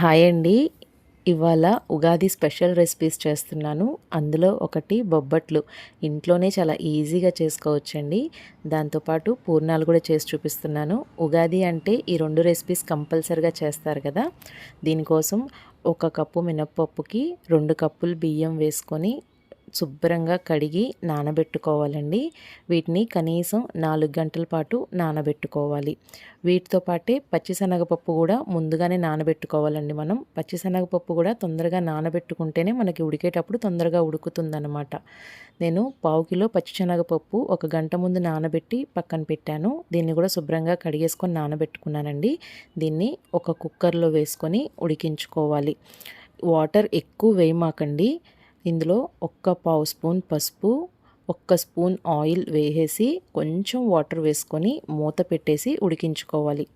Hi అండి. ఇవాళ Ugadi special recipes చేస్తున్నాను. అందులో ఒకటి బొబ్బట్లు. ఇంట్లోనే చాలా ఈజీగా చేసుకోవచ్చండి. దాంతోపాటు పూర్ణాలు కూడా చేసి చూపిస్తున్నాను. ఉగాది అంటే ఈ రెండు రెసిపీస్ కంపల్సరిగా చేస్తారు కదా. దీనికోసం ఒక కప్పు మినప్పప్పుకి రెండు కప్పులు బియ్యం వేసుకొని శుభ్రంగా కడిగి నానబెట్టుకోవాలండి. వీటిని కనీసం నాలుగు గంటల పాటు నానబెట్టుకోవాలి. వీటితో పాటే పచ్చిశనగపప్పు కూడా ముందుగానే నానబెట్టుకోవాలండి మనం. పచ్చిశనగపప్పు కూడా తొందరగా నానబెట్టుకుంటేనే మనకి ఉడికేటప్పుడు తొందరగా ఉడుకుతుందన్నమాట. నేను పావు కిలో పచ్చిశనగపప్పు ఒక గంట ముందు నానబెట్టి పక్కన పెట్టాను. దీన్ని కూడా శుభ్రంగా కడిగేసుకొని నానబెట్టుకున్నానండి. దీన్ని ఒక కుక్కర్లో వేసుకొని ఉడికించుకోవాలి. వాటర్ ఎక్కువ వేయమాకండి. ఇందులో ఒక్క పావు స్పూన్ పసుపు ఒక్క స్పూన్ ఆయిల్ వేసేసి కొంచెం వాటర్ వేసుకొని మూత పెట్టేసి ఉడికించుకోవాలి.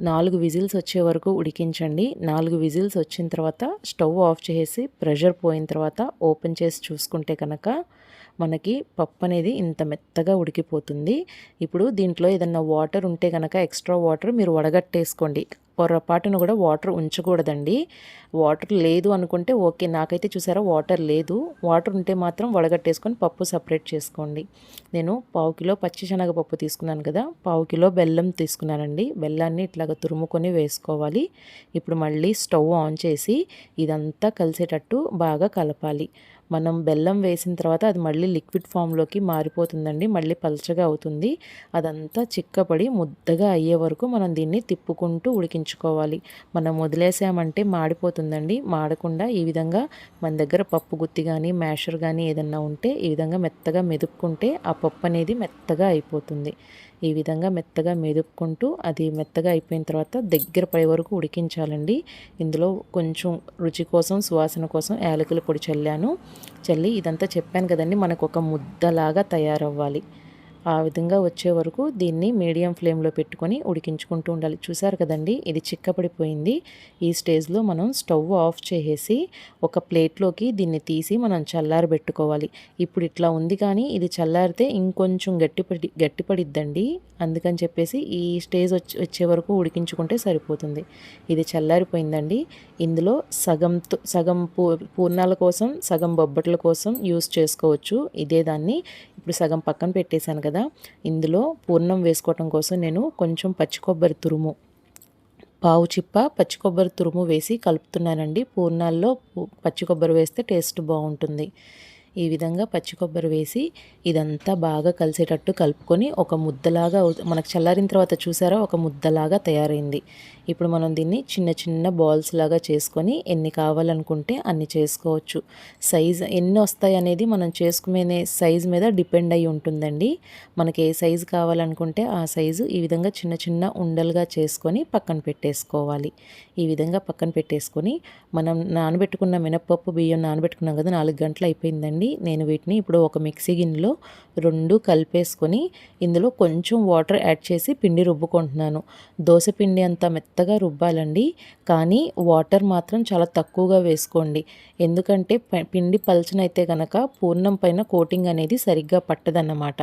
నాలుగు విజిల్స్ వచ్చే వరకు ఉడికించండి. నాలుగు విజిల్స్ వచ్చిన తర్వాత స్టవ్ ఆఫ్ చేసి ప్రెషర్ పోయిన తర్వాత ఓపెన్ చేసి చూసుకుంటే కనుక మనకి పప్పు అనేది ఇంత మెత్తగా ఉడికిపోతుంది. ఇప్పుడు దీంట్లో ఏదన్నా వాటర్ ఉంటే కనుక ఎక్స్ట్రా వాటర్ మీరు వడగట్టేసుకోండి. పొరపాటును కూడా వాటర్ ఉంచకూడదండి. వాటర్ లేదు అనుకుంటే ఓకే నాకైతే చూసారా వాటర్ లేదు. వాటర్ ఉంటే మాత్రం వడగట్టేసుకొని పప్పు సపరేట్ చేసుకోండి. నేను పావు కిలో పచ్చిశనగపప్పు తీసుకున్నాను కదా పావు కిలో బెల్లం తీసుకున్నానండి. బెల్లాన్ని ఇట్లాగ తురుముకొని వేసుకోవాలి. ఇప్పుడు మళ్ళీ స్టవ్ ఆన్ చేసి ఇదంతా కలిసేటట్టు బాగా కలపాలి. మనం బెల్లం వేసిన తర్వాత అది మళ్ళీ లిక్విడ్ ఫామ్లోకి మారిపోతుందండి మళ్ళీ పలచగా అవుతుంది. అదంతా చిక్కపడి ముద్దగా అయ్యే వరకు మనం దీన్ని తిప్పుకుంటూ ఉడికించుకోవాలి. మనం వదిలేసామంటే మాడిపోతుందండి. మాడకుండా ఈ విధంగా మన దగ్గర పప్పు గుత్తి కానీ మ్యాషర్ కానీ ఏదన్నా ఉంటే ఈ విధంగా మెత్తగా మెదుపుకుంటే ఆ పప్పు అనేది మెత్తగా అయిపోతుంది. ఈ విధంగా మెత్తగా మెదుపుకుంటూ అది మెత్తగా అయిపోయిన తర్వాత దగ్గర పై వరకు ఉడికించాలండి. ఇందులో కొంచెం రుచి కోసం సువాసన కోసం యాలకుల పొడి చల్లాను. చల్లి ఇదంతా చెప్పాను కదండి మనకు ఒక ముద్దలాగా తయారవ్వాలి. ఆ విధంగా వచ్చే వరకు దీన్ని మీడియం ఫ్లేమ్లో పెట్టుకొని ఉడికించుకుంటూ ఉండాలి. చూసారు కదండి? ఇది చిక్కపడిపోయింది ఈ స్టేజ్లో మనం స్టవ్ ఆఫ్ చేసేసి ఒక ప్లేట్లోకి దీన్ని తీసి మనం చల్లారబెట్టుకోవాలి ఇప్పుడు ఇట్లా ఉంది కానీ ఇది చల్లారితే ఇంకొంచెం గట్టిపడి గట్టిపడిద్దండి అందుకని చెప్పేసి ఈ స్టేజ్ వచ్చే వరకు ఉడికించుకుంటే సరిపోతుంది. ఇది చల్లారిపోయిందండి. ఇందులో సగం సగం పూర్ణాల కోసం సగం బొబ్బట్ల కోసం యూస్ చేసుకోవచ్చు. ఇదే దాన్ని ఇప్పుడు సగం పక్కన పెట్టేశాను కదా ఇందులో పూర్ణం వేసుకోవటం కోసం నేను కొంచెం పచ్చి కొబ్బరి తురుము పావు చిప్ప పచ్చి కొబ్బరి తురుము వేసి కలుపుతున్నానండి. పూర్ణాల్లో పచ్చి కొబ్బరి వేస్తే టేస్ట్ బాగుంటుంది. ఈ విధంగా పచ్చి కొబ్బరి వేసి ఇదంతా బాగా కలిసేటట్టు కలుపుకొని ఒక ముద్దలాగా మనకు చల్లారిన తర్వాత చూసారా? ఒక ముద్దలాగా తయారైంది. ఇప్పుడు మనం దీన్ని చిన్న చిన్న బాల్స్ లాగా చేసుకొని ఎన్ని కావాలనుకుంటే అన్ని చేసుకోవచ్చు. సైజ్ ఎన్ని వస్తాయి అనేది మనం చేసుకునే సైజ్ మీద డిపెండ్ అయి ఉంటుందండి. మనకి ఏ సైజు కావాలనుకుంటే ఆ సైజు ఈ విధంగా చిన్న చిన్న ఉండలుగా చేసుకొని పక్కన పెట్టేసుకోవాలి. ఈ విధంగా పక్కన పెట్టేసుకొని మనం నానబెట్టుకున్న మినప్పప్పు బియ్యం నానబెట్టుకున్నాం కదా నాలుగు గంటలు అయిపోయిందండి. నేను వీటిని ఇప్పుడు ఒక మిక్సీ గిన్నెలో రెండు కలిపేసుకొని ఇందులో కొంచెం వాటర్ యాడ్ చేసి పిండి రుబ్బుకుంటున్నాను. దోశ పిండి అంత మెత్తగా రుబ్బాలండి. కానీ వాటర్ మాత్రం చాలా తక్కువగా వేసుకోండి. ఎందుకంటే పిండి పలచనైతే కనుక పూర్ణం పైన కోటింగ్ అనేది సరిగ్గా పట్టదన్నమాట.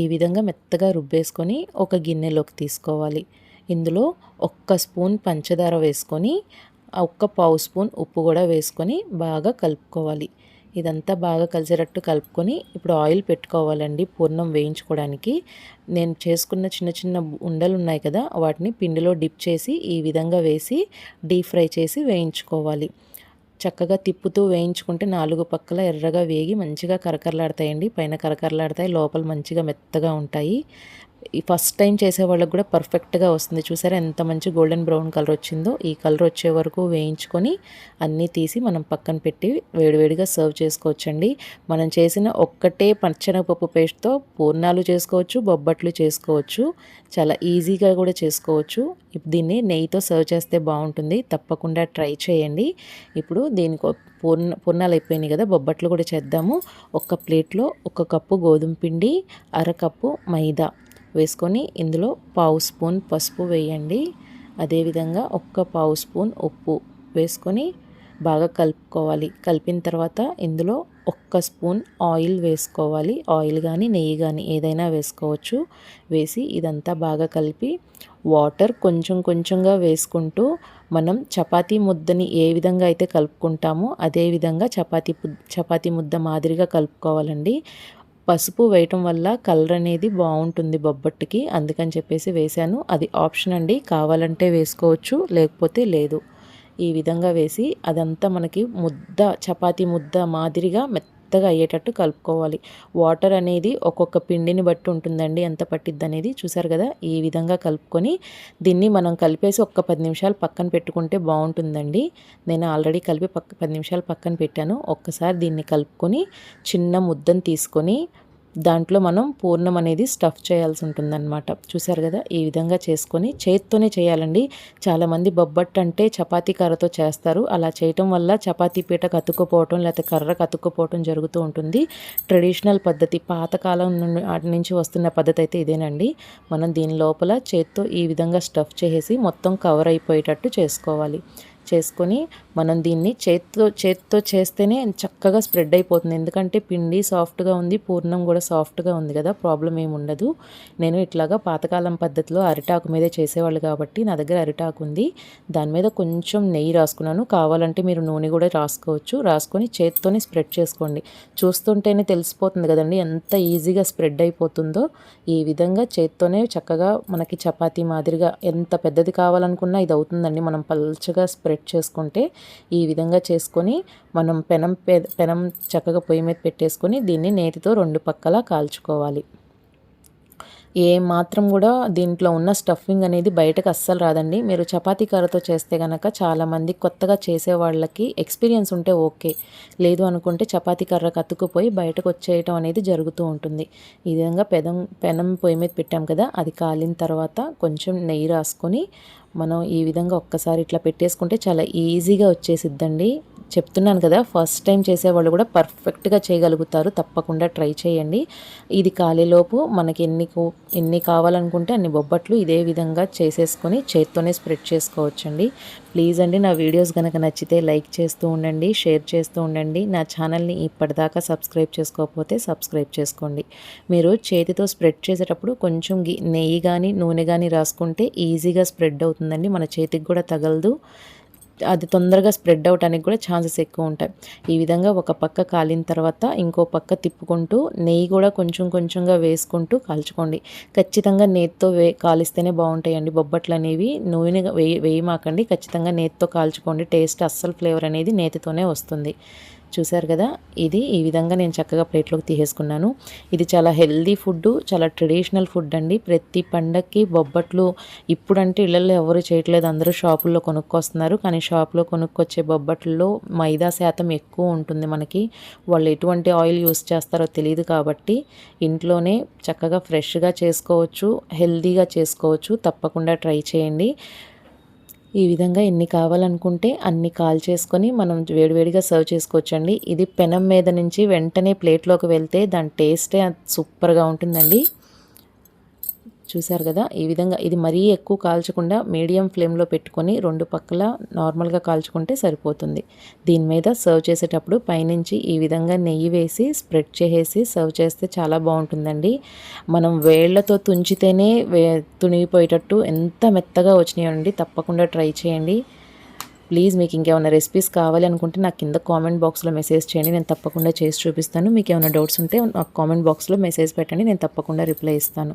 ఈ విధంగా మెత్తగా రుబ్బేసుకొని ఒక గిన్నెలోకి తీసుకోవాలి. ఇందులో ఒక్క స్పూన్ పంచదార వేసుకొని ఒక్క పావు స్పూన్ ఉప్పు కూడా వేసుకొని బాగా కలుపుకోవాలి. ఇదంతా బాగా కలిసేటట్టు కలుపుకొని ఇప్పుడు ఆయిల్ పెట్టుకోవాలండి పూర్ణం వేయించుకోవడానికి. నేను చేసుకున్న చిన్న చిన్న ఉండలు ఉన్నాయి కదా వాటిని పిండిలో డిప్ చేసి ఈ విధంగా వేసి డీప్ ఫ్రై చేసి వేయించుకోవాలి. చక్కగా తిప్పుతూ వేయించుకుంటే నాలుగు పక్కల ఎర్రగా వేగి మంచిగా కరకరలాడతాయండి. పైన కరకరలాడతాయి లోపల మంచిగా మెత్తగా ఉంటాయి. ఈ ఫస్ట్ టైం చేసే వాళ్ళకి కూడా పర్ఫెక్ట్గా వస్తుంది. చూసారా ఎంత మంచి గోల్డెన్ బ్రౌన్ కలర్ వచ్చిందో. ఈ కలర్ వచ్చే వరకు వేయించుకొని అన్నీ తీసి మనం పక్కన పెట్టి వేడివేడిగా సర్వ్ చేసుకోవచ్చండి. మనం చేసిన ఒక్కటే పచ్చనపప్పు పేస్ట్తో పూర్ణాలు చేసుకోవచ్చు బొబ్బట్లు చేసుకోవచ్చు చాలా ఈజీగా కూడా చేసుకోవచ్చు. దీన్ని నెయ్యితో సర్వ్ చేస్తే బాగుంటుంది. తప్పకుండా ట్రై చేయండి. ఇప్పుడు దీనికి పూర్ణ పూర్ణాలు అయిపోయినాయి కదా బొబ్బట్లు కూడా చేద్దాము. ఒక ప్లేట్లో ఒక కప్పు గోధుమ పిండి అరకప్పు మైదా. వేసుకొని ఇందులో పావు స్పూన్ పసుపు వేయండి. అదేవిధంగా ఒక్క పావు స్పూన్ ఉప్పు వేసుకొని బాగా కలుపుకోవాలి. కలిపిన తర్వాత ఇందులో ఒక్క స్పూన్ ఆయిల్ వేసుకోవాలి. ఆయిల్ కానీ నెయ్యి కానీ ఏదైనా వేసుకోవచ్చు. వేసి ఇదంతా బాగా కలిపి వాటర్ కొంచెం కొంచెంగా వేసుకుంటూ మనం చపాతీ ముద్దని ఏ విధంగా అయితే కలుపుకుంటామో అదే విధంగా చపాతీ చపాతీ ముద్ద మాదిరిగా కలుపుకోవాలండి. పసుపు వేయటం వల్ల కలర్ అనేది బాగుంటుంది బొబ్బట్టుకి. అందుకని చెప్పేసి వేశాను. అది ఆప్షన్ అండి. కావాలంటే వేసుకోవచ్చు లేకపోతే లేదు. ఈ విధంగా వేసి అదంతా మనకి ముద్ద చపాతీ ముద్ద మాదిరిగా మెత్త మెత్తగా అయ్యేటట్టు కలుపుకోవాలి. వాటర్ అనేది ఒక్కొక్క పిండిని బట్టి ఉంటుందండి. ఎంత పట్టిద్ది అనేది చూసారు కదా? ఈ విధంగా కలుపుకొని దీన్ని మనం కలిపేసి ఒక్క పది నిమిషాలు పక్కన పెట్టుకుంటే బాగుంటుందండి. నేను ఆల్రెడీ కలిపి పక్క పది నిమిషాలు పక్కన పెట్టాను. ఒక్కసారి దీన్ని కలుపుకొని చిన్న ముద్దను తీసుకొని దాంట్లో మనం పూర్ణం అనేది స్టఫ్ చేయాల్సి ఉంటుందన్నమాట. చూసారు కదా? ఈ విధంగా చేసుకొని చేత్తోనే చేయాలండి. చాలామంది బొబ్బట్టు అంటే చపాతీ కర్రతో చేస్తారు. అలా చేయటం వల్ల చపాతీ పీట కతుక్కుపోవటం లేకపోతే కర్ర కతుక్కుపోవటం జరుగుతూ ఉంటుంది. ట్రెడిషనల్ పద్ధతి పాతకాలం నుంచి వస్తున్న పద్ధతి అయితే ఇదేనండి. మనం దీని లోపల చేత్తో ఈ విధంగా స్టఫ్ చేసి మొత్తం కవర్ అయిపోయేటట్టు చేసుకోవాలి. చేసుకొని మనం దీన్ని చేత్తో చేత్తో చేస్తేనే చక్కగా స్ప్రెడ్ అయిపోతుంది. ఎందుకంటే పిండి సాఫ్ట్గా ఉంది పూర్ణం కూడా సాఫ్ట్గా ఉంది కదా ప్రాబ్లం ఏమి ఉండదు. నేను ఇట్లాగా పాతకాలం పద్ధతిలో అరిటాకు మీదే చేసేవాళ్ళు కాబట్టి నా దగ్గర అరిటాకు ఉంది. దాని మీద కొంచెం నెయ్యి రాసుకున్నాను. కావాలంటే మీరు నూనె కూడా రాసుకోవచ్చు. రాసుకొని చేత్తోనే స్ప్రెడ్ చేసుకోండి. చూస్తుంటేనే తెలిసిపోతుంది కదండి ఎంత ఈజీగా స్ప్రెడ్ అయిపోతుందో. ఈ విధంగా చేత్తోనే చక్కగా మనకి చపాతీ మాదిరిగా ఎంత పెద్దది కావాలనుకున్నా ఇది అవుతుందండి. మనం పల్చగా స్ప్రెడ్ చేసుకుంటే ఈ విధంగా చేసుకొని మనం పెనం పెనం చక్కగా పొయ్యి మీద పెట్టేసుకొని దీన్ని నేతితో రెండు పక్కలా కాల్చుకోవాలి. ఏ మాత్రం కూడా దీంట్లో ఉన్న స్టఫింగ్ అనేది బయటకు అస్సలు రాదండి. మీరు చపాతీ కర్రతో చేస్తే కనుక చాలామంది కొత్తగా చేసే వాళ్ళకి ఎక్స్పీరియన్స్ ఉంటే ఓకే. లేదు అనుకుంటే చపాతీ కర్ర కత్తుకుపోయి బయటకు వచ్చేయటం అనేది జరుగుతూ ఉంటుంది. ఈ విధంగా పెనం పెనం పొయ్యి మీద పెట్టాం కదా అది కాలిన తర్వాత కొంచెం నెయ్యి రాసుకొని మనం ఈ విధంగా ఒక్కసారి ఇట్లా పెట్టేసుకుంటే చాలా ఈజీగా వచ్చేసిద్దండి. చెప్తున్నాను కదా ఫస్ట్ టైం చేసేవాళ్ళు కూడా పర్ఫెక్ట్గా చేయగలుగుతారు. తప్పకుండా ట్రై చేయండి. ఇది కాలేలోపు మనకి ఎన్ని ఎన్ని కావాలనుకుంటే అన్ని బొబ్బట్లు ఇదే విధంగా చేసేసుకొని చేత్తోనే స్ప్రెడ్ చేసుకోవచ్చండి. ప్లీజ్ అండి నా వీడియోస్ కనుక నచ్చితే లైక్ చేస్తూ ఉండండి షేర్ చేస్తూ ఉండండి. నా ఛానల్ని ఇప్పటిదాకా సబ్స్క్రైబ్ చేసుకోకపోతే సబ్స్క్రైబ్ చేసుకోండి. మీరు చేతితో స్ప్రెడ్ చేసేటప్పుడు కొంచెం నెయ్యి కానీ నూనె కానీ రాసుకుంటే ఈజీగా స్ప్రెడ్ అవుతుందండి. మన చేతికి కూడా తగలదు. అది తొందరగా స్ప్రెడ్ అవడానికి కూడా ఛాన్సెస్ ఎక్కువ ఉంటాయి. ఈ విధంగా ఒక పక్క కాలిన తర్వాత ఇంకో పక్క తిప్పుకుంటూ నెయ్యి కూడా కొంచెం కొంచెంగా వేసుకుంటూ కాల్చుకోండి. ఖచ్చితంగా నేతితో వే కాలిస్తేనే బాగుంటాయండి. బొబ్బట్లు అనేవి నూనె వేయి వేయమాకండి. ఖచ్చితంగా నేతితో కాల్చుకోండి. టేస్ట్ అస్సలు ఫ్లేవర్ అనేది నేతితోనే వస్తుంది. చూసారు కదా ఇది ఈ విధంగా నేను చక్కగా ప్లేట్లోకి తీసేసుకున్నాను. ఇది చాలా హెల్దీ ఫుడ్ చాలా ట్రెడిషనల్ ఫుడ్ అండి. ప్రతి పండక్కి బొబ్బట్లు ఇప్పుడంటే ఇళ్ళల్లో ఎవరు చేయట్లేదు అందరూ షాపుల్లో కొనుక్కొస్తున్నారు. కానీ షాపులో కొనుక్కొచ్చే బొబ్బట్లలో మైదా శాతం ఎక్కువ ఉంటుంది మనకి. వాళ్ళు ఎటువంటి ఆయిల్ యూస్ చేస్తారో తెలియదు కాబట్టి ఇంట్లోనే చక్కగా ఫ్రెష్గా చేసుకోవచ్చు హెల్దీగా చేసుకోవచ్చు. తప్పకుండా ట్రై చేయండి. ఈ విధంగా ఎన్ని కావాలనుకుంటే అన్ని కాల్ చేసుకొని మనం వేడివేడిగా సర్వ్ చేసుకోవచ్చండి. ఇది పెనం మీద నుంచి వెంటనే ప్లేట్లోకి వెళ్తే దాని టేస్టే సూపర్గా ఉంటుందండి. చూశారు కదా? ఈ విధంగా ఇది మరీ ఎక్కువ కాల్చకుండా మీడియం ఫ్లేమ్లో పెట్టుకొని రెండు పక్కల నార్మల్గా కాల్చుకుంటే సరిపోతుంది. దీని మీద సర్వ్ చేసేటప్పుడు పైనుంచి ఈ విధంగా నెయ్యి వేసి స్ప్రెడ్ చేసేసి సర్వ్ చేస్తే చాలా బాగుంటుందండి. మనం వేళ్ళతో తుంచితేనే వే తునిగిపోయేటట్టు ఎంత మెత్తగా వచ్చినాయండి తప్పకుండా ట్రై చేయండి. ప్లీజ్ మీకు ఇంకేమైనా రెసిపీస్ కావాలి అనుకుంటే నాకు కింద కామెంట్ బాక్స్లో మెసేజ్ చేయండి. నేను తప్పకుండా చేసి చూపిస్తాను. మీకు ఏమైనా డౌట్స్ ఉంటే నాకు కామెంట్ బాక్స్లో మెసేజ్ పెట్టండి. నేను తప్పకుండా రిప్లై ఇస్తాను.